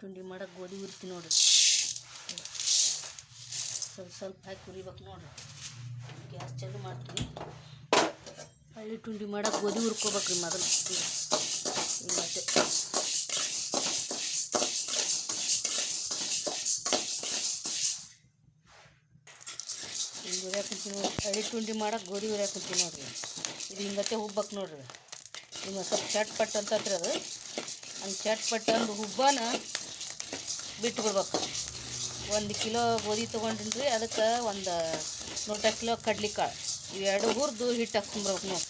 ತುಂಡಿ ಮಾಡಕ್ಕೆ ಗೋಧಿ ಹುರ್ತಿ ನೋಡ್ರಿ. ಸ್ವಲ್ಪ ಸ್ವಲ್ಪ ಹಾಕಿ ಹುರಿಬೇಕು ನೋಡ್ರಿ. ಗ್ಯಾಸ್ ಚಾಲು ಮಾಡ್ತೀನಿ. ಹಳ್ಳಿ ಟುಂಡಿ ಮಾಡಕ್ಕೆ ಗೋಧಿ ಹುರ್ಕೋಬೇಕ್ರಿ ಮೊದಲು. ಮತ್ತೆ ಹಿಂಗೆ ಹುರಿಯಾಕ ಕುಂತೀನಿ ನೋಡ್ರಿ. ಹಳ್ಳಿ ತುಂಡಿ ಮಾಡಕ್ಕೆ ಗೋಧಿ ಹುರಿಯಾಕಂತೀನಿ ನೋಡ್ರಿ. ಇದು ಹಿಂಗತ್ತೆ ಹುಬ್ಬಕ್ಕೆ ನೋಡ್ರಿ. ಹಿಂಗೆ ಸ್ವಲ್ಪ ಚಟ್ ಪಟ್ ಅಂತತ್ರಿ ಅದು. ಹಂಗೆ ಚಟ್ ಪಟ್ ಹುಬ್ಬಾನ ಬಿಟ್ಟು ಬಿಡ್ಬೇಕು. ಒಂದು ಕಿಲೋ ಗೋಧಿ ತೊಗೊಂಡಿನಿ ರೀ ಅದಕ್ಕೆ ಒಂದು ನೂಟ ಕಿಲೋ ಕಡ್ಲಿಕಾಳು. ಇವೆರಡು ಹುರಿದು ಹಿಟ್ಟು ಹಾಕ್ಕೊಂಬರ್ಬೇಕು ನೋಡಿ.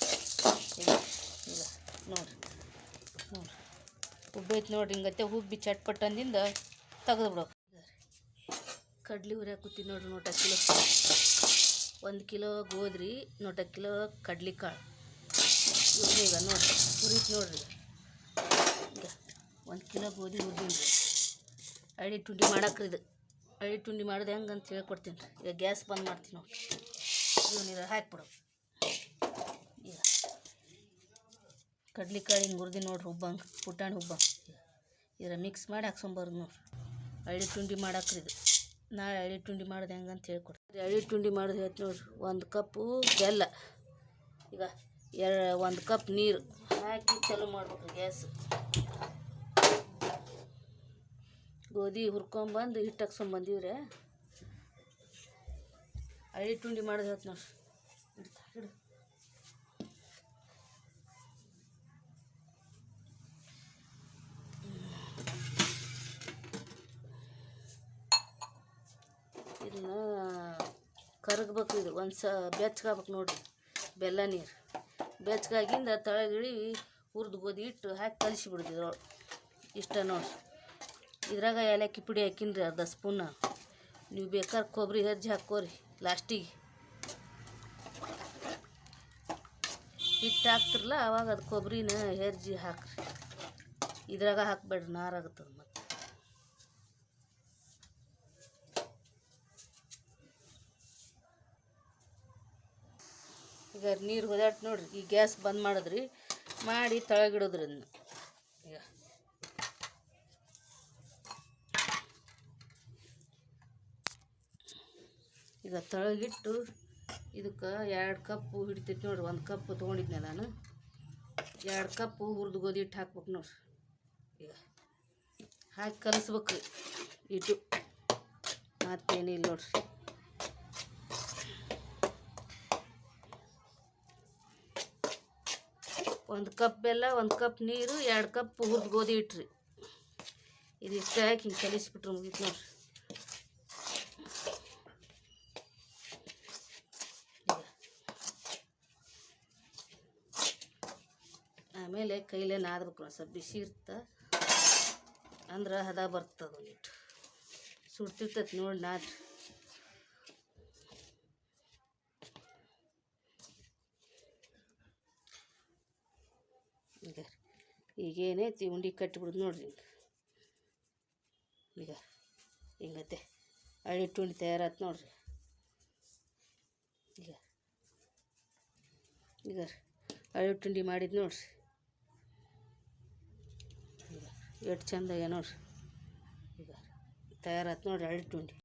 ಈಗ ನೋಡಿರಿ ನೋಡಿರಿ ಉಬ್ಬೈತೆ ನೋಡಿರಿ ಹಿಂಗತ್ತೆ ಹುಬ್ಬಿ ಚಟ್ಪಟ್ಟಂದಿಂದ ತೆಗೆದು ಬಿಡ್ಬೇಕು ಕಡ್ಲಿ ಹುರಿಯಾಕ ಕೂತೀನಿ ನೋಡ್ರಿ ನೂಟ ಕಿಲೋ. ಒಂದು ಕಿಲೋ ಗೋದ್ರಿ ನೂಟ ಕಿಲೋ ಕಡ್ಲಿಕಾಳು. ಕಾಳು ಈಗ ನೋಡಿರಿ ಹುರಿತು ನೋಡ್ರಿ. ಈಗ ಒಂದು ಕಿಲೋ ಗೋಧಿ ಹುರಿದೀನಿ ರೀ ಅಳಿ ತುಂಡಿ ಮಾಡಕ್ರಿ ಇದು. ಅಳಿ ತುಂಡಿ ಮಾಡೋದು ಹೆಂಗೆ ಅಂತ ಹೇಳ್ಕೊಡ್ತೀನಿ. ರೀ ಈಗ ಗ್ಯಾಸ್ ಬಂದ್ ಮಾಡ್ತೀನಿ ನೋಡಿ. ಇವನಿರ ಹಾಕ್ಬಿಡು ಈಗ. ಕಡ್ಲಿಕಾಳು ಹಿಂಗೆ ಹುರಿದಿ ನೋಡ್ರಿ ಹುಬ್ಬಂಗೆ. ಪುಟಾಣಿ ಹುಬ್ಬಂಗೆ. ಇದರ ಮಿಕ್ಸ್ ಮಾಡಿ ಹಾಕ್ಸೊಂಬಾರ್ದು ನೋಡ್ರಿ. ಅಳಿ ತುಂಡಿ ಮಾಡಕ್ರಿ ಇದು. ನಾಳೆ ಅಳಿ ತುಂಡಿ ಮಾಡೋದು ಹೆಂಗೆ ಅಂತ ಹೇಳ್ಕೊಡ್ತೀನಿ. ಅಳಿ ತುಂಡಿ ಮಾಡೋದು ಹೇಳ್ತೀನಿ ನೋಡ್ರಿ. ಒಂದು ಕಪ್ಪು ಬೆಲ್ಲ. ಈಗ ಎರಡು ಒಂದು ಕಪ್ ನೀರು. ಹಾಕಿ ಚಲೋ ಮಾಡ್ಬೇಕು ಗ್ಯಾಸ್. ಗೋಧಿ ಹುರ್ಕೊಂಬಂದು ಹಿಟ್ಟು ಹಾಕ್ಸ್ಕೊಂಬಂದಿವ್ರೆ ಹಳ್ಳಿ ತುಂಡಿ ಮಾಡೋದು ಹೇಳ್ತು ಹಿಡು. ಇದನ್ನ ಕರಗ್ಬೇಕು ಇದು, ಒಂದು ಸ ಬೆಚ್ಚಗಾಗ್ಬೇಕು ನೋಡಿರಿ, ಬೆಲ್ಲ ನೀರು. ಬೆಚ್ಚಗಾಗಿಂದ ತಳಗಿಳಿ ಹುರಿದು ಗೋಧಿ ಹಿಟ್ಟು ಹಾಕಿ ಕಲಿಸಿ ಬಿಡ್ತಿದ್ರು ಇಷ್ಟ ನೋಡ್ರಿ ಇದ್ರಾಗ ಏಲಕ್ಕಿ ಪುಡಿ ಹಾಕಿನ್ರಿ ಅರ್ಧ ಸ್ಪೂನ್. ನೀವು ಬೇಕಾದ್ರೆ ಕೊಬ್ಬರಿ ಹೆಜ್ಜೆ ಹಾಕೋರಿ ಲಾಸ್ಟಿಗೆ. ಹಿಟ್ಟು ಹಾಕ್ತಿರಲ್ಲ ಅವಾಗ ಅದು ಕೊಬ್ಬರಿನ ಹೆಜ್ಜೆ ಹಾಕ್ರಿ. ಇದ್ರಾಗ ಹಾಕ್ಬೇಡ್ರಿ ನಾರಾಗುತ್ತದೆ ಮತ್ತೆ. ಈಗ ನೀರು ಹೊದಾಟ್ ನೋಡ್ರಿ, ಈ ಗ್ಯಾಸ್ ಬಂದ್ ಮಾಡಿದ್ರಿ, ಮಾಡಿ ತಳಗಿಡೋದ್ರಿ ಈಗ ತಳಗಿಟ್ಟು ಇದಕ್ಕೆ ಎರಡು ಕಪ್ಪು ಹಿಡಿತೈತಿ ನೋಡ್ರಿ, ಒಂದು ಕಪ್ ತೊಗೊಂಡಿದ್ನೆ ನಾನು. ಎರಡು ಕಪ್ಪು ಹುರಿದು ಗೋಧಿ ಹಿಟ್ಟು ಹಾಕ್ಬೇಕು ನೋಡ್ರಿ. ಈಗ ಹಾಕಿ ಕಲಿಸ್ಬೇಕು ಇಟ್ಟು ಮತ್ತೇನಿಲ್ಲ ನೋಡ್ರಿ. ಒಂದು ಕಪ್ ಬೆಲ್ಲ ಒಂದು ಕಪ್ ನೀರು, ಎರಡು ಕಪ್ ಹುರಿದು ಗೋಧಿ ಹಿಟ್ರಿ. ಇದಿಷ್ಟು ಹಾಕಿ ಹಿಂಗೆ ಕಲಿಸ್ಬಿಟ್ರೆ ಮುಗಿತು ನೋಡ್ರಿ. ಆಮೇಲೆ ಕೈಲೇ ನಾದಬೇಕು ಒಂದು ಸ್ವಲ್ಪ ಬಿಸಿ ಇರ್ತ, ಅಂದ್ರೆ ಹದ ಬರ್ತದೆ ಒಂದಿಟ್ಟು ಸುಡ್ತಿರ್ತೈತಿ ನೋಡಿ ನಾದ್ರಿ ಈಗ ಈಗ ಏನೈತಿ ಉಂಡೆ ಕಟ್ಟಿಬಿಡುದು ನೋಡ್ರಿ ಈಗ. ಹಿಂಗತ್ತೆ ಹಳ್ಳಿ ಟುಂಡಿ ತಯಾರಾತು ನೋಡ್ರಿ. ಈಗ. ಈಗ ಹಳ್ಳಿ ಟುಂಡಿ ಮಾಡಿದ್ದು ನೋಡ್ರಿ ಈಗ ಎಷ್ಟು ಚಂದ ಆಗ್ಯಾವ ನೋಡ್ರಿ. ಈಗ ತಯಾರಾತು ನೋಡ್ರಿ ಹಳ್ಳಿಟ್ಟು ಉಂಡೆ